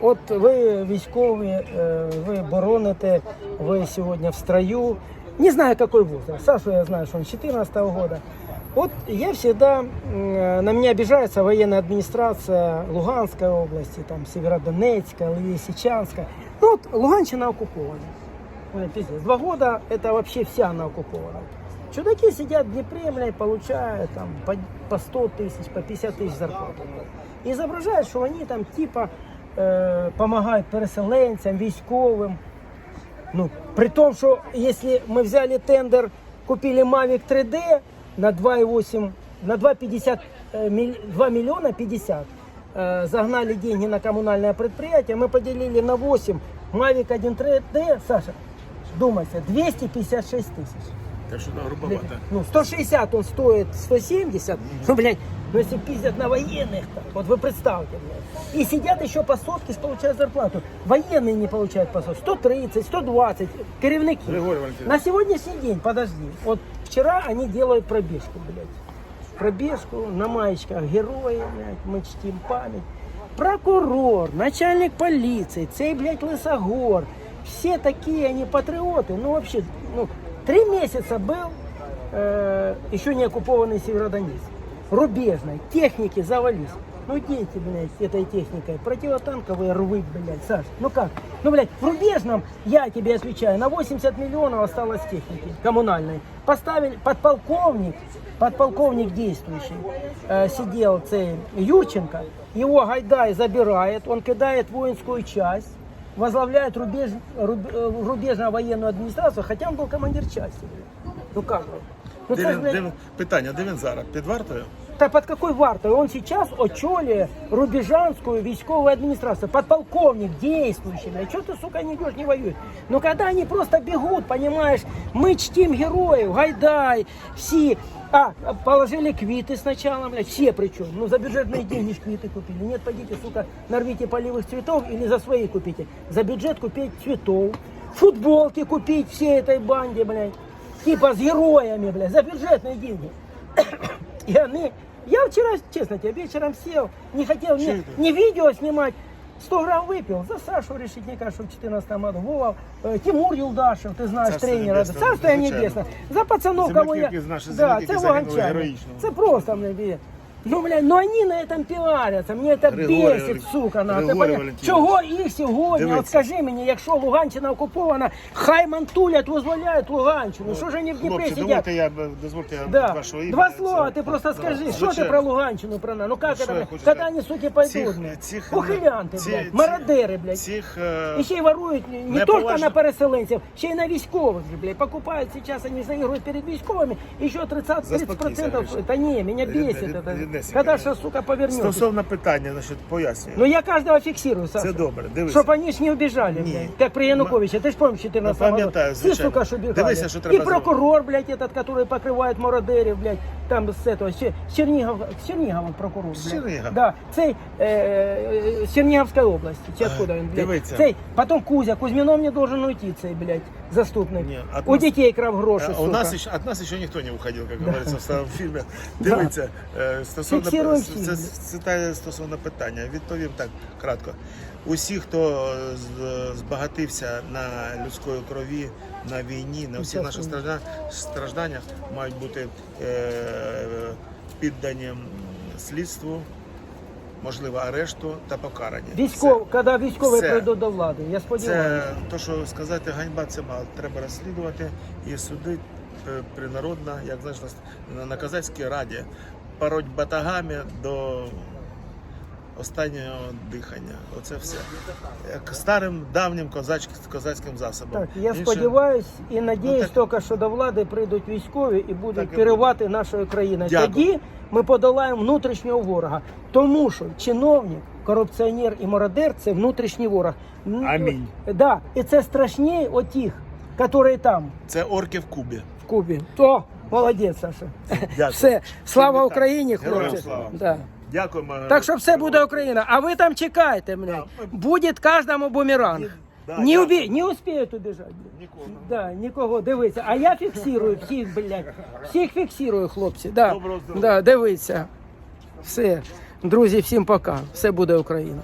От ви військові, е, ви бороните, ви сьогодні в строю. Не знаю, какой возраст. Сашу я знаю, что он 14 года. Вот я всегда, м, э, на меня обижается военная администрация Луганской области, там Северодонецка, Лисичанска. Ну вот Луганщина оккупована. Ой, пиздец. Два года это вообще вся она оккупована. Чудаки сидят в Днепре, блядь, получают там по, по 100 тысяч, по 50 тысяч зарплаты. И изображают, что они там типа э, помогают переселенцям, військовим. Ну, при том, что если мы взяли тендер, купили Mavic 3D на 2,8, на 2,50, э, миль- 2 миллиона 50, э, загнали деньги на коммунальное предприятие, мы поделили на 8, Mavic 1 3D, Саша, думайте, 256 тысяч. Так що да, грубовато. Ну, 160 он стоит 170. Ну, блядь, ну если пиздят на военных, то, вот вы представьте, блядь. И сидят еще по сотке, получают зарплату. Военные не получают по сотке. 130, 120, керівники. Григорій Валентинович. На сегодняшний день, подожди, вот вчера они делают пробежку, блядь. Пробежку на маечках герои, блядь, мы чтим память. Прокурор, начальник полиции, цей, блядь, Лысогор. Все такие они патриоты. Ну, вообще, ну, три месяца был э, еще не оккупованный Северодонецк Рубежной. Техники завались. Ну, дети, блядь, этой техникой. Противотанковые рвы, блядь, Саш. Ну как? Ну, блядь, в рубежном, я тебе отвечаю, на 80 миллионов осталось техники коммунальной. Поставили подполковник, подполковник действующий, э, сидел цей Юрченко. Его Гайдай забирает, он кидает воинскую часть, возглавляет рубеж, руб- э, рубежную военную администрацию, хотя он был командир части. блядь. Ну как бы? Ну, Де це ж, він, блядь, де він, питання, де він зараз? Під вартою? Та под какой вартой? Он сейчас очолює Рубежанскую військовую администрацию. Подполковник действующий. блядь. Чего ты, сука, не идешь, не воюешь? Но когда они просто бегут, понимаешь, мы чтим героев, Гайдай, все. А, положили квиты сначала, блядь, все причем. Ну, за бюджетные деньги квиты купили. Нет, пойдите, сука, нарвите полевых цветов или за свои купите. За бюджет купить цветов. Футболки купить всей этой банде, блядь. Типа с героями, блядь, за бюджетные деньги. И они... Я вчера, честно тебе, вечером сел, не хотел Чё ни, это? ни видео снимать, 100 грамм выпил, за Сашу Решетника, что в 14 году, Вова, э, Тимур Юлдашев, ты знаешь, Царство тренера, небесне, царство я звичайно. небесне, за пацанов, Земляки, кого я... які з наші Да, земляки, це які загинули ваганчане. героїчно. Це просто, блядь, Ну, блядь, ну они на этом пиарятся, мне это Григорій бесит, Валентинович, сука, на. Ти Григорій поня- Валентинович. Чого їх сьогодні? Дивіться. От скажи мені, якщо Луганщина окупована, хай мантулять, визволяють Луганщину. Що ж вони в Дніпрі Хлопці, сидять? думайте, я б- дозвольте я Да. вашого імені. Два це- слова, ты просто Да. скажи, что ты Звичайно. про Луганщину, про нас? Ну как Що я это, хочу когда сказати? они, суки, пойдут, Цих- блядь? цих- Ухилянти, ці- блядь, ці- мародери, блядь. Цих, е, І ще й ворують не, не неповажно- только на переселенців, ще й на військових же, блядь. Покупают сейчас, они заигрывают перед військовыми, еще 30, 30 Заспокойся, процентов. Гриша. Это не, меня Рідне- бесит рідне- это. ріднесенько. Когда же, сука, повернется. Стосовно питання, значить, пояснюю. Ну я каждого фиксирую, Саша. Це добре, дивися. Чтоб они ж не убежали, Ні. блядь. Как при Януковиче. Ты ж помнишь 14 Ну, пам'ятаю, Все, звичайно. сука, что бежали. Дивися, що И треба прокурор, блядь, этот, который покрывает мародерів, блядь, там с этого, с Чер- с Чернигов, с Чернигова прокурор, З. Чернігова? Да, цей, е, е, з Чернігівської області, чи откуда він, блядь. дивіться. Цей, потом Кузя, Кузьмінов не должен уйти, цей, блядь, заступник. Ні, от У нас- дітей крав гроші, А сука. У нас, еще, от нас еще никто не уходил, как говорится в старому фільмі. Дивіться, е, стосовно, Фіксируємо це, це, стосовно питання. Відповім так кратко. Усі, хто з- збагатився на людської крові, на війні, на всіх наших стражда- стражданнях, мають бути е, піддані м, слідству, можливо, арешту та покарання. Військов, коли військові це- прийдуть до влади, я сподіваюся. Це то, що сказати ганьба, це мало. Треба розслідувати і судити принародна, принародно, як знаєш, на, на Казацькій раді, пороть батагами до останнього дихання. Оце все. Як старим давнім козач, козацьким засобом. Так, я Інше- сподіваюсь і надіюсь, Ну, так- тільки що до влади прийдуть військові і будуть Так і керувати нашою країною. Дякую. Тоді ми подолаємо внутрішнього ворога, тому що чиновник, корупціонер і мародер це внутрішній ворог. Амінь. Да, і це страшніше отих, які там Це орки в Кубі. в Кубі. То молодець, Саша. Дякую. Все, слава Україні, хлопці. слава. Да. Дякуємо. Так що все буде Україна. А ви там чекайте, блядь. Буде кожному бумеранг. Да, Не, дякую. убі... не успіють туди жати. Нікого. Да, нікого, дивися. А я фіксую всіх, блядь. Всіх фіксую, хлопці. Да. Доброго здоров'я. Да, дивися. Все. Друзі, всім пока. Все буде Україна.